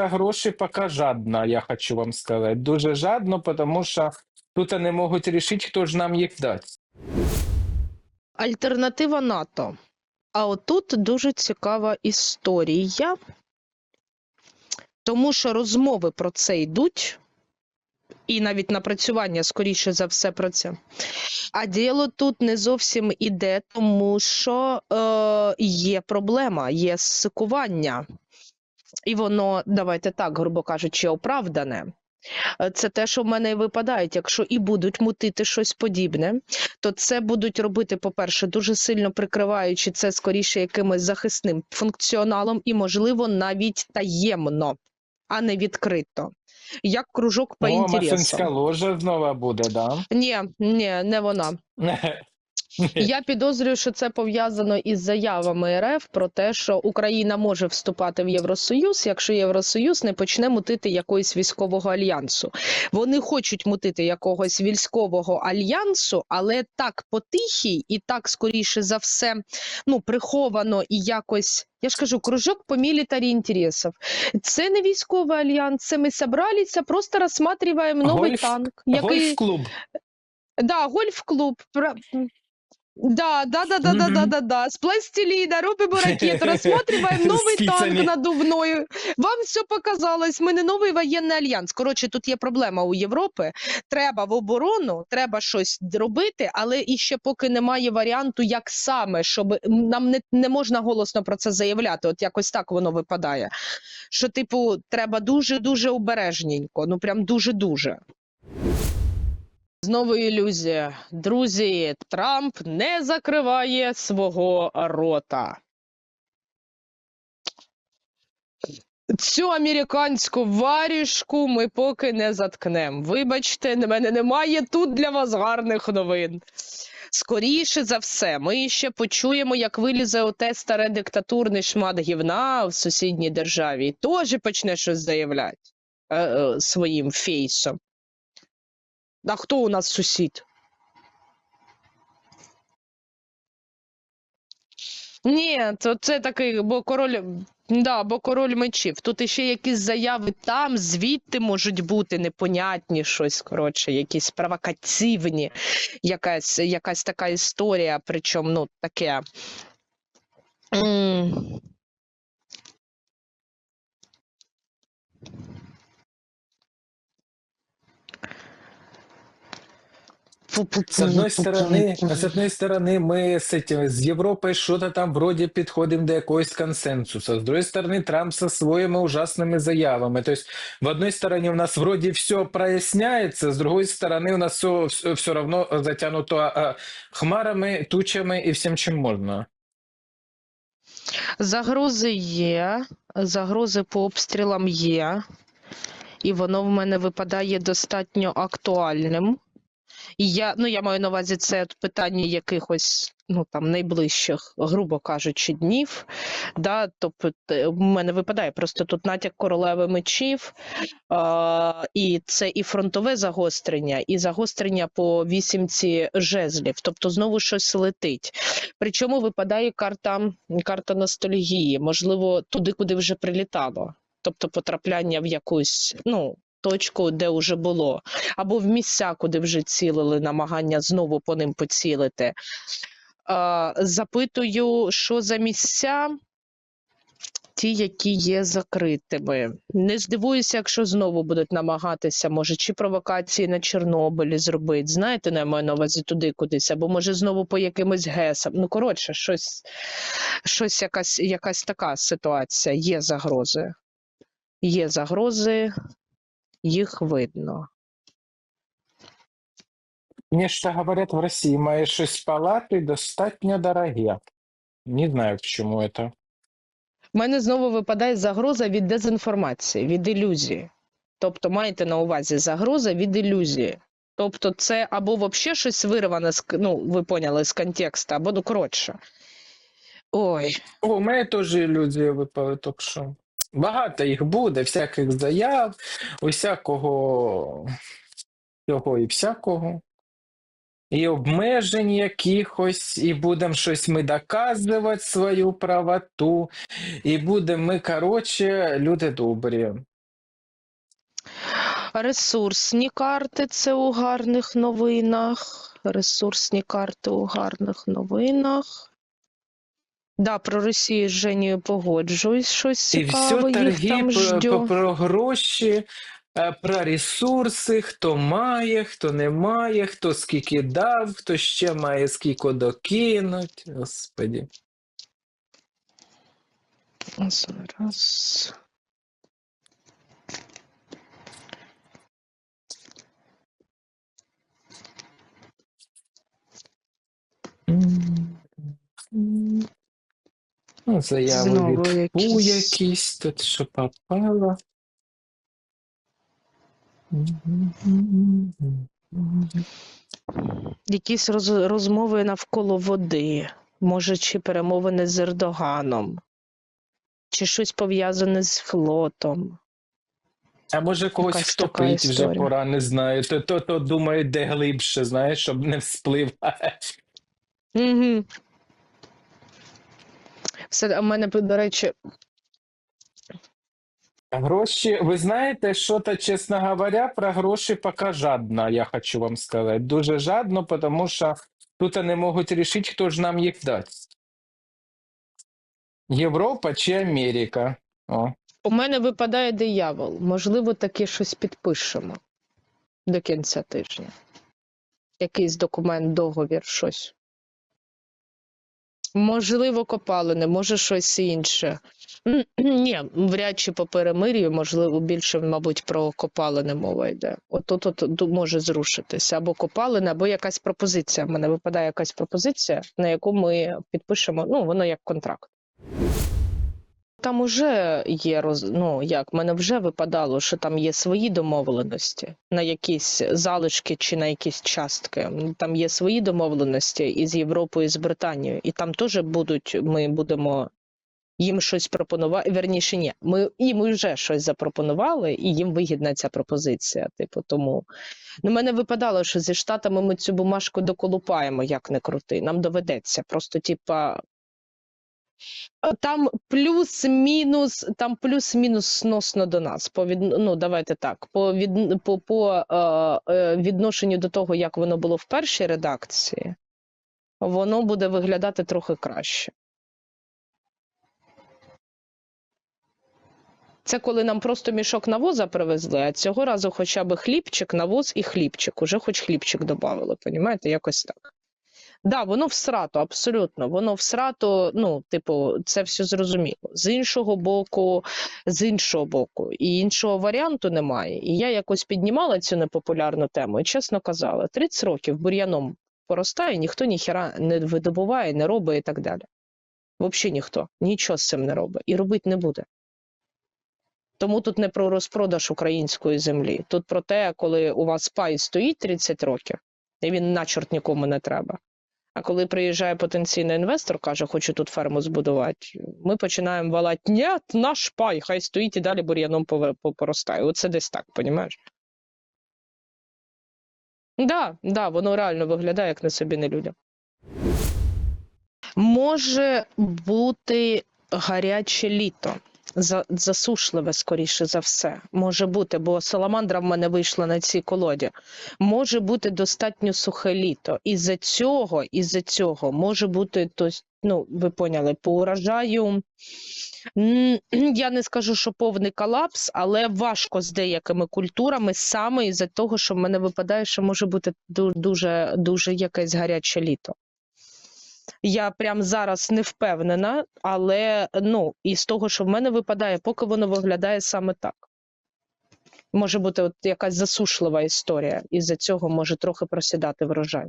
про гроші поки жадно, я хочу вам сказати. Дуже жадно, тому що тут не можуть рішити, хто ж нам їх дасть. Альтернатива НАТО. А отут дуже цікава історія, тому що розмови про це йдуть, і навіть напрацювання, скоріше за все, про це. А діло тут не зовсім іде, тому що е, є проблема, є сикування. І воно, давайте так, грубо кажучи, оправдане. Е, Це те, що в мене і випадають. Якщо і будуть мутити щось подібне, то це будуть робити, по-перше, дуже сильно прикриваючи це скоріше якимось захисним функціоналом і, можливо, навіть таємно, а не відкрито. Як кружок по О, інтересам. масонська ложа знову буде, да? Ні, ні, не вона. Я підозрюю, що це пов'язано із заявами РФ про те, що Україна може вступати в Євросоюз, якщо Євросоюз не почне мутити якогось військового альянсу. Вони хочуть мутити якогось військового альянсу, але так потихій і так скоріше за все, ну приховано і якось. Я ж кажу, кружок по мілітарі інтересів. Це не військовий альянс, це ми собралися, просто розсматриваємо новий Гольф- танк, який Гольф-клуб. Да, гольф-клуб. Да, да, да, да, да, да, да, да. С пластилина робимо ракету, рассматриваем новий танк Спицами. надувною. Вам все показалось. Ми не новий воєнний альянс. Коротше, тут є проблема у Європи. Треба в оборону, треба щось робити, але і ще поки немає варіанту, як саме, щоб нам не, не можна голосно про це заявляти. От якось так воно випадає. Що, типу, треба дуже дуже обережненько. Ну прям дуже дуже. Знову ілюзія. Друзі, Трамп не закриває свого рота. Цю американську варішку ми поки не заткнемо. Вибачте, в мене немає тут для вас гарних новин. Скоріше за все, ми ще почуємо, як вилізе оте старе диктатурний шмат гівна в сусідній державі і теж почне щось заявляти е, е, своїм фейсом. А хто у нас сусід? Ні, то це такий, бо король. Да, бо король мечів. Тут іще якісь заяви там, звідти можуть бути непонятні щось, коротше, якісь провокаційні, якась, якась така історія, причому, ну, таке. м, С одной стороны, с одной стороны, мы с этим, с Европой что-то там вроде підходимо до якогось консенсуса. С другой стороны, Трамп со своими ужасными заявами. То есть, в одной стороне у нас вроде все проясняется, с другой стороны у нас все, все, все равно затянуто а, хмарами, тучами и всем, чем можно. Загрози є, загрози по обстрілам є, і воно в мене випадає достатньо актуальним. І я, ну, я маю на увазі це питання якихось ну, там, найближчих, грубо кажучи, днів. Да? Тобто те- в мене випадає просто тут натяк королеви мечів, а, і це і фронтове загострення, і загострення по вісімці жезлів. Тобто знову щось летить. Причому випадає карта, карта ностальгії, можливо, туди, куди вже прилітало. Тобто потрапляння в якусь ну, точку, де вже було, або в місця, куди вже цілили, намагання знову по ним поцілити. Запитую, що за місця? Ті, які є закритими. Не здивуюся, якщо знову будуть намагатися, може, чи провокації на Чорнобилі зробити. Знаєте, не маю на увазі туди кудись, або може знову по якимось гесам. Ну, коротше, щось, щось якась, якась така ситуація. Є загрози. Є загрози, їх видно. Мне что говорят, в России мои шесть палаты достатньо дорогі. Не знаю, к чему это. У мене знову випадає загроза від дезінформації, від ілюзії. Тобто маєте на увазі загроза від ілюзії. Тобто, це або взагалі щось вирване ну, ви поняли, з контексту, або ну коротше. Ой, О, у мене теж ілюзії випали, так що багато їх буде, всяких заяв, усякого всього і всякого. І обмежень якихось, і будемо щось ми доказувати свою правоту, і будемо ми, коротше, люди добрі. Ресурсні карти це у гарних новинах. Ресурсні карти у гарних новинах. Да, про Росію з Женєю погоджуюсь, щось І цікаве все їх торги там про, ждё. про гроші, е, про ресурси, хто має, хто не має, хто скільки дав, хто ще має скільки докинуть. Господі. Зараз. Ну, заяви Знову від Пу якісь. якісь, тут що попало. Якісь роз, розмови навколо води, може, чи перемовини з Ердоганом, чи щось пов'язане з флотом. А може когось Якась така втопить вже історія. пора, не знаю. То, то, то думає, де глибше, знаєш, щоб не всплив. Угу. Все, в мене, до речі, Гроші, ви знаєте, що то, чесно говоря, про гроші поки жадно, я хочу вам сказати. Дуже жадно, тому що тут не можуть рішити, хто ж нам їх дасть. Європа чи Америка? О. у мене випадає диявол. Можливо, таки щось підпишемо до кінця тижня. Якийсь документ, договір, щось. Можливо, копалини, може щось інше. Ні, вряд чи по перемир'ю, можливо, більше, мабуть, про копалини мова йде. Отут от, може зрушитися. Або копалини, або якась пропозиція. В мене випадає якась пропозиція, на яку ми підпишемо. Ну, воно як контракт. Там уже є роз... ну як, мене вже випадало, що там є свої домовленості на якісь залишки чи на якісь частки. Там є свої домовленості із Європою, і з Британією, і там теж будуть, ми будемо їм щось пропонувати. Верніше, ні, ми їм вже щось запропонували, і їм вигідна ця пропозиція. Типу, тому ну, мене випадало, що зі штатами ми цю бумажку доколупаємо, як не крути. Нам доведеться. Просто, типа, Там плюс-мінус, там плюс-мінус сносно до нас. По від... ну, давайте так. По, від... по, по е, е, відношенню до того, як воно було в першій редакції, воно буде виглядати трохи краще. Це коли нам просто мішок навоза привезли, а цього разу хоча б хлібчик, навоз і хлібчик. Уже хоч хлібчик додали, понімаєте, якось так. Да, воно всрато, абсолютно. Воно всрато, ну, типу, це все зрозуміло. З іншого боку, з іншого боку, і іншого варіанту немає. І я якось піднімала цю непопулярну тему і чесно казала: 30 років бур'яном поростає, ніхто ніхіра не видобуває, не робить і так далі. Взагалі ніхто нічого з цим не робить і робити не буде. Тому тут не про розпродаж української землі. Тут про те, коли у вас пай стоїть 30 років, і він на чорт нікому не треба. А коли приїжджає потенційний інвестор, каже, хочу тут ферму збудувати, ми починаємо валати, ні, наш пай, хай стоїть і далі бур'яном поростає. Оце десь так, понімаєш? Да, да, воно реально виглядає як на собі не людям. Може бути гаряче літо. За, засушливе, скоріше за все. Може бути, бо саламандра в мене вийшла на цій колоді. Може бути достатньо сухе літо. Із-за цього, із-за цього може бути, то, ну, ви поняли, по урожаю. Я не скажу, що повний колапс, але важко з деякими культурами саме із-за того, що в мене випадає, що може бути дуже, дуже якесь гаряче літо. Я прям зараз не впевнена, але ну, із того, що в мене випадає, поки воно виглядає саме так. Може бути от якась засушлива історія, і за цього може трохи просідати врожай.